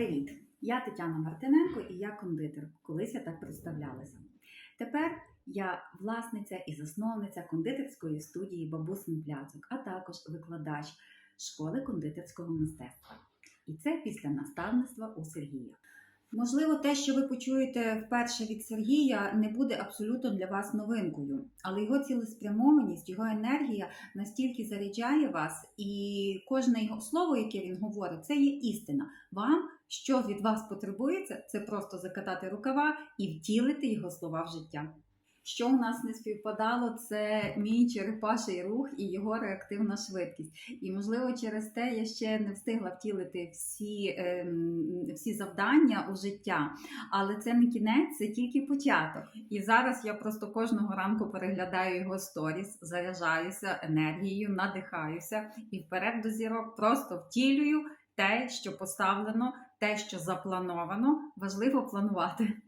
Привіт! Я Тетяна Мартиненко і я кондитер. Колись я так представлялася. Тепер я власниця і засновниця кондитерської студії Бабусин Пляцок, а також викладач школи кондитерського мистецтва. І це після наставництва у Сергія. Можливо, те, що ви почуєте вперше від Сергія, не буде абсолютно для вас новинкою, але його цілеспрямованість, його енергія настільки заряджає вас, і кожне його слово, яке він говорить, це є істина. Вам що від вас потребується, це просто закатати рукава і втілити його слова в життя. Що у нас не співпадало, це мій черепаший рух і його реактивна швидкість. І, можливо, через те я ще не встигла втілити всі, ем, всі завдання у життя. Але це не кінець, це тільки початок. І зараз я просто кожного ранку переглядаю його сторіс, заряджаюся енергією, надихаюся і вперед до зірок просто втілюю те, що поставлено, те, що заплановано. Важливо планувати.